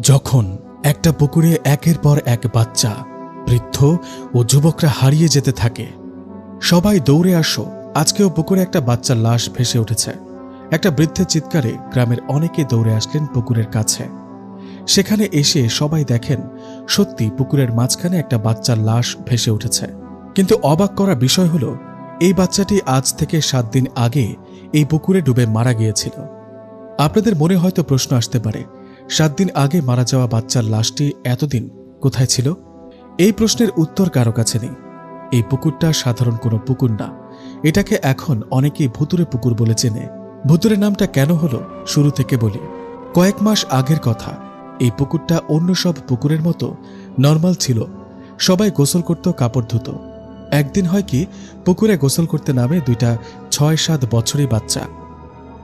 যখন একটা পুকুরে একের পর এক বাচ্চা, বৃদ্ধ ও যুবকরা হারিয়ে যেতে থাকে, সবাই দৌড়ে আসো, আজকেও পুকুরে একটা বাচ্চার লাশ ভেসে উঠেছে। একটা বৃদ্ধের চিৎকারে গ্রামের অনেকে দৌড়ে আসলেন পুকুরের কাছে। সেখানে এসে সবাই দেখেন, সত্যি পুকুরের মাঝখানে একটা বাচ্চার লাশ ভেসে উঠেছে। কিন্তু অবাক করা বিষয় হলো, এই বাচ্চাটি আজ থেকে সাত দিন আগে এই পুকুরে ডুবে মারা গিয়েছিল। আপনাদের মনে হয়তো প্রশ্ন আসতে পারে সাত দিন আগে মারা যাওয়া বাচ্চার লাশটি এতদিন কোথায় ছিল? এই প্রশ্নের উত্তর কারও কাছে নেই। এই পুকুরটা সাধারণ কোনো পুকুর না। এটাকে এখন অনেকেই ভুতুরে পুকুর বলে চেনে। ভুতুরে নামটা কেন হলো শুরু থেকে বলি। কয়েক মাস আগের কথা। এই পুকুরটা অন্য সব পুকুরের মতো নর্মাল ছিল। সবাই গোসল করত কাপড় ধুত। একদিন হয় কি, পুকুরে গোসল করতে নামে দুইটা ছয় সাত বছরই বাচ্চা।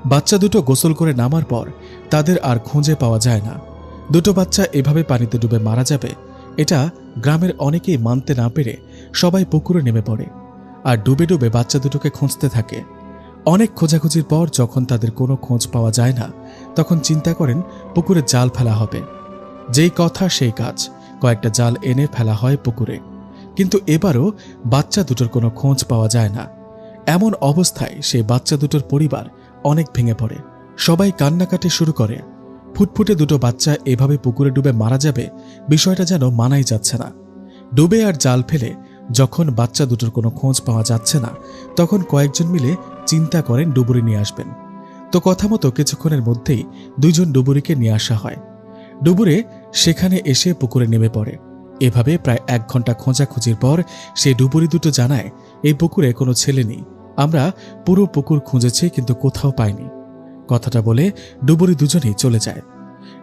বাচ্চা দুটো গোসল করে নামার পর তাদের আর খুঁজে পাওয়া যায় না। দুটো বাচ্চা এভাবে পানিতে ডুবে মারা যাবে, এটা গ্রামের অনেকেই মানতে না পেরে সবাই পুকুরে নেমে পড়ে আর ডুবে ডুবে বাচ্চা দুটোকে খুঁজতে থাকে। অনেক খোঁজাখুঁজির পর যখন তাদের কোনো খোঁজ পাওয়া যায় না, তখন চিন্তা করেন পুকুরে জাল ফেলা হবে। যেই কথা সেই কাজ, কয়েকটা জাল এনে ফেলা হয় পুকুরে। কিন্তু এবারও বাচ্চা দুটোর কোনো খোঁজ পাওয়া যায় না। এমন অবস্থায় সেই বাচ্চা দুটোর পরিবার অনেক ভেঙে পড়ে। সবাই কান্নাকাটি শুরু করে। ফুটফুটে দুটো বাচ্চা এভাবে পুকুরে ডুবে মারা যাবে, বিষয়টা যেন মানাই যাচ্ছে না। ডুবে আর জাল ফেলে যখন বাচ্চা দুটোর কোনো খোঁজ পাওয়া যাচ্ছে না, তখন কয়েকজন মিলে চিন্তা করেন ডুবুরি নিয়ে আসবেন। তো কথা মতো কিছুক্ষণের মধ্যেই দুইজন ডুবুরিকে নিয়ে আসা হয়। ডুবুরে সেখানে এসে পুকুরে নেমে পড়ে। এভাবে প্রায় এক ঘণ্টা খোঁজাখুঁজির পর সেই ডুবুরি দুটো জানায়, এই পুকুরে কোনো ছেলে নেই। আমরা পুরো পুকুর খুঁজেছি কিন্তু কোথাও পাইনি। কথাটা বলে ডুবুরি দুজনেই চলে যায়।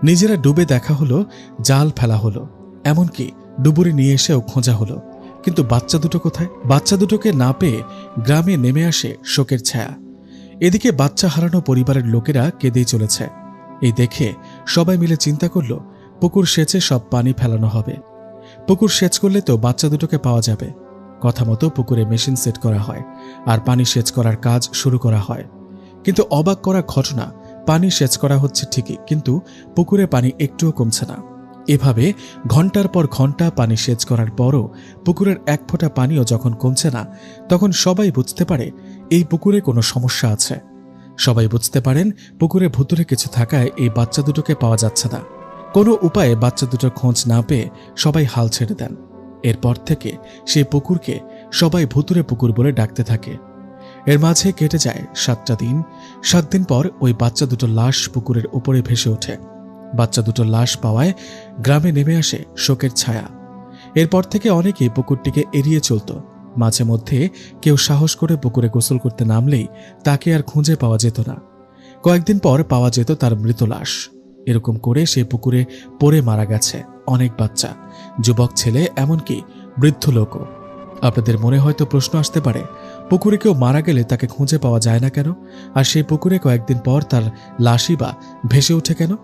নিজেরা ডুবে দেখা হলো, জাল ফেলা হলো। এমনকি ডুবুরি নিয়ে এসেও খোঁজা হলো। কিন্তু বাচ্চা দুটো কোথায়? বাচ্চা দুটোকে না পেয়ে গ্রামে নেমে আসে শোকের ছায়া। এদিকে বাচ্চা হারানো পরিবারের লোকেরা কেঁদেই চলেছে। এই দেখে সবাই মিলে চিন্তা করল, পুকুর সেচে সব পানি ফেলানো হবে। পুকুর সেচ করলে তো বাচ্চা দুটোকে পাওয়া যাবে। কথা মতো পুকুরে মেশিন সেট করা হয় আর পানি সেচ করার কাজ শুরু করা হয়। কিন্তু অবাক করা ঘটনা, পানি সেচ করা হচ্ছে ঠিকই, কিন্তু পুকুরে পানি একটুও কমছে না। এভাবে ঘণ্টার পর ঘণ্টা পানি সেচ করার পরও পুকুরের এক ফোঁটা পানিও যখন কমছে না, তখন সবাই বুঝতে পারে এই পুকুরে কোনো সমস্যা আছে। সবাই বুঝতে পারেন পুকুরে ভুতুরে কিছু থাকায় এই বাচ্চা দুটোকে পাওয়া যাচ্ছে না। কোনো উপায়ে বাচ্চা দুটোর খোঁজ না পেয়ে সবাই হাল ছেড়ে দেন। এরপর থেকে সেই পুকুরকে সবাই ভুতুরে পুকুর বলে ডাকতে থাকে। এর মাঝে কেটে যায় সাতটা দিন। সাত দিন পর ওই বাচ্চা দুটো লাশ পুকুরের উপরে ভেসে ওঠে। বাচ্চা দুটো লাশ পাওয়ায় গ্রামে নেমে আসে শোকের ছায়া। এরপর থেকে অনেকেই পুকুরটিকে এড়িয়ে চলত। মাঝে মধ্যে কেউ সাহস করে পুকুরে গোসল করতে নামলেই তাকে আর খুঁজে পাওয়া যেত না। কয়েকদিন পর পাওয়া যেত তার মৃত লাশ। এরকম করে সে পুকুরে পড়ে মারা গেছে অনেক বাচ্চা। যুবক ছেলে, এমনকি বৃদ্ধ লোকও। আপনাদের মনে হয়তো প্রশ্ন আসতে পারে, পুকুরে কেউ মারা গেলে তাকে খুঁজে পাওয়া যায় না কেন? আর সেই পুকুরে কয়েকদিন পর তার লাশই বা ভেসে ওঠে কেন?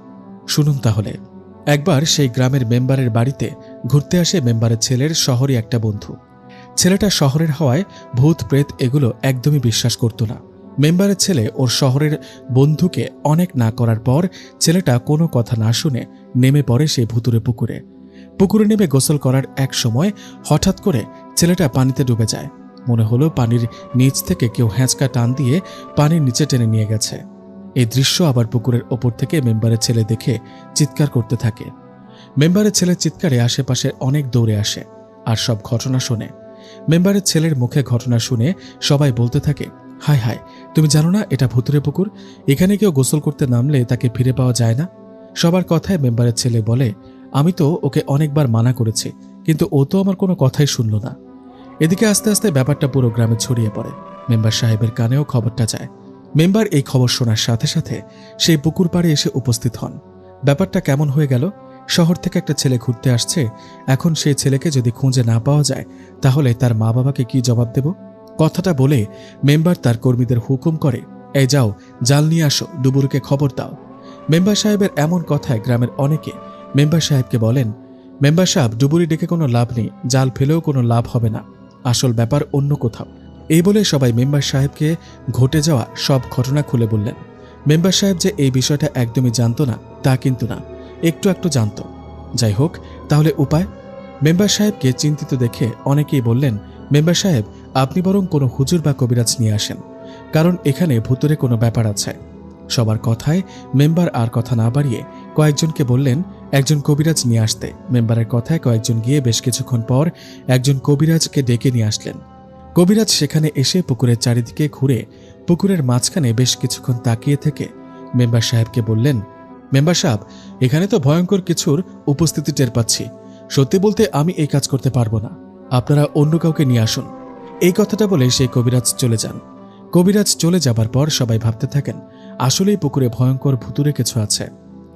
শুনুন তাহলে। একবার সেই গ্রামের মেম্বারের বাড়িতে ঘুরতে আসে মেম্বারের ছেলের শহরে একটা বন্ধু। ছেলেটা শহরের হওয়ায় ভূত, প্রেত এগুলো একদমই বিশ্বাস করত না। মেম্বারের ছেলে ওর শহরের বন্ধুকে অনেক না করার পর ছেলেটা কোনো কথা না শুনে নেমে পড়ে সেই ভুতুরে পুকুরে। পুকুরে নেমে গোসল করার এক সময় হঠাৎ করে ছেলেটা পানিতে ডুবে যায়। মনে হলো পানির নিচ থেকে কেউ হ্যাঁচকা টান দিয়ে পানির নিচে টেনে নিয়ে গেছে। এই দৃশ্য আবার পুকুরের ওপর থেকে মেম্বারের ছেলে দেখে চিৎকার করতে থাকে। মেম্বারের ছেলের চিৎকারে আশেপাশে অনেক দৌড়ে আসে আর সব ঘটনা শোনে। মেম্বারের ছেলের মুখে ঘটনা শুনে সবাই বলতে থাকে, হায় হায়, তুমি জানো না এটা ভুতুরে পুকুর? এখানে কেউ গোসল করতে নামলে তাকে ফিরে পাওয়া যায় না? সবার কথায় মেম্বারের ছেলে বলে আমি তো ওকে অনেকবার মানা করেছি, কিন্তু ও তো আমার কোনো কথাই শুনল না। এদিকে আস্তে আস্তে ব্যাপারটা পুরো গ্রামে ছড়িয়ে পড়ে। মেম্বার সাহেবের কানেও খবরটা যায়। মেম্বার এই খবর শোনার সাথে সাথে সেই পুকুর পাড়ে এসে উপস্থিত হন। ব্যাপারটা কেমন হয়ে গেল? শহর থেকে একটা ছেলে ঘুরতে আসছে। এখন সেই ছেলেকে যদি খুঁজে না পাওয়া যায়, তাহলে তার মা বাবাকে কি জবাব দেব? কথাটা বলে মেম্বার তার কর্মীদের হুকুম করে, এই যাও, জাল নিয়ে আসো, ডুবুরকে খবর দাও। মেম্বার সাহেবের এমন কথায় গ্রামের অনেকে মেম্বার সাহেবকে বলেন, মেম্বার সাহেব, ডুবুরি ডেকে কোনো লাভ নেই, জাল ফেলেও কোনো লাভ হবে না। আসল ব্যাপার অন্য কোথাও। এই বলে সবাই মেম্বার সাহেবকে ঘটে যাওয়া সব ঘটনা খুলে বললেন। মেম্বার সাহেব যে এই বিষয়টা একদমই জানতো না, তা কিন্তু না, একটু একটু জানতো। যাই হোক, তাহলে উপায়? মেম্বার সাহেবকে চিন্তিত দেখে অনেকেই বললেন, মেম্বার সাহেব, আপনি বরং কোনো হুজুর বা কবিরাজ নিয়ে আসেন, কারণ এখানে ভুতুরে কোনো ব্যাপার আছে। সবার কথায় মেম্বার আর কথা না বাড়িয়ে কয়েকজনকে বললেন, একজন কবিরাজ নিয়ে আসতে। মেম্বারের কথায় কয়েকজন গিয়ে বেশ কিছুক্ষণ পর একজন কবিরাজকে ডেকে নিয়ে আসলেন। কবিরাজ সেখানে এসে পুকুরের চারিদিকে ঘুরে পুকুরের মাঝখানে বেশ কিছুক্ষণ তাকিয়ে থেকে মেম্বার সাহেবকে বললেন, মেম্বার সাহেব, এখানে তো ভয়ঙ্কর কিছুর উপস্থিতি টের পাচ্ছি। সত্যি বলতে আমি এই কাজ করতে পারব না। আপনারা অন্য কাউকে নিয়ে আসুন। এই কথাটা বলে সেই কবিরাজ চলে যান। কবিরাজ চলে যাবার পর সবাই ভাবতে থাকেন, আসলেই পুকুরে ভয়ঙ্কর ভুতুরে কিছু আছে।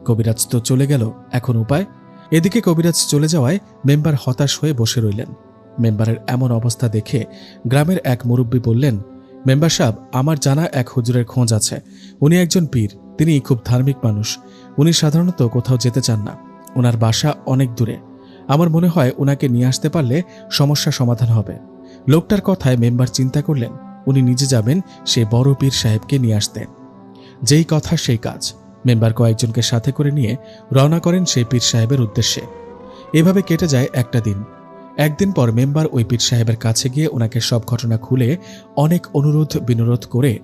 কবিরাজ তো চলে গেল, এখন উপায়? এদিকে কবিরাজ চলে যাওয়ায় মেম্বার হতাশ হয়ে বসে রইলেন। মেম্বারের এমন অবস্থা দেখে গ্রামের এক মুরব্বী বললেন, মেম্বার সাহেব, আমার জানা এক হুজুরের খোঁজ আছে। উনি একজন পীর, তিনি খুব ধার্মিক মানুষ। উনি সাধারণত কোথাও যেতে চান না। ওনার বাসা অনেক দূরে। আমার মনে হয় ওনাকে নিয়ে আসতে পারলে সমস্যা সমাধান হবে। লোকটার কথায় মেম্বার চিন্তা করলেন, উনি নিজে যাবেন সে বড় পীর সাহেবকে নিয়ে আসতে। যেই কথা, সেই কাজ। মেম্বার কয়েকজনকে সাথে করে নিয়ে রওনা করেন সেই পীর সাহেবের উদ্দেশ্যে। এভাবে কেটে যায় একটা দিন। একদিন পর মেম্বার ওই পীর সাহেবের কাছে গিয়ে ওনাকে সব ঘটনা খুলে অনেক অনুরোধ বিনোরোধ করে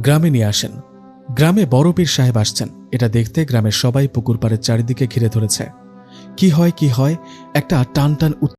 গ্রামে নিয়ে আসেন। গ্রামে বড় পীর সাহেব আসছেন। এটা দেখতে গ্রামের সবাই পুকুর পাড়ের চারিদিকে ঘিরে ধরেছে। কি হয় কি হয়, একটা টান টান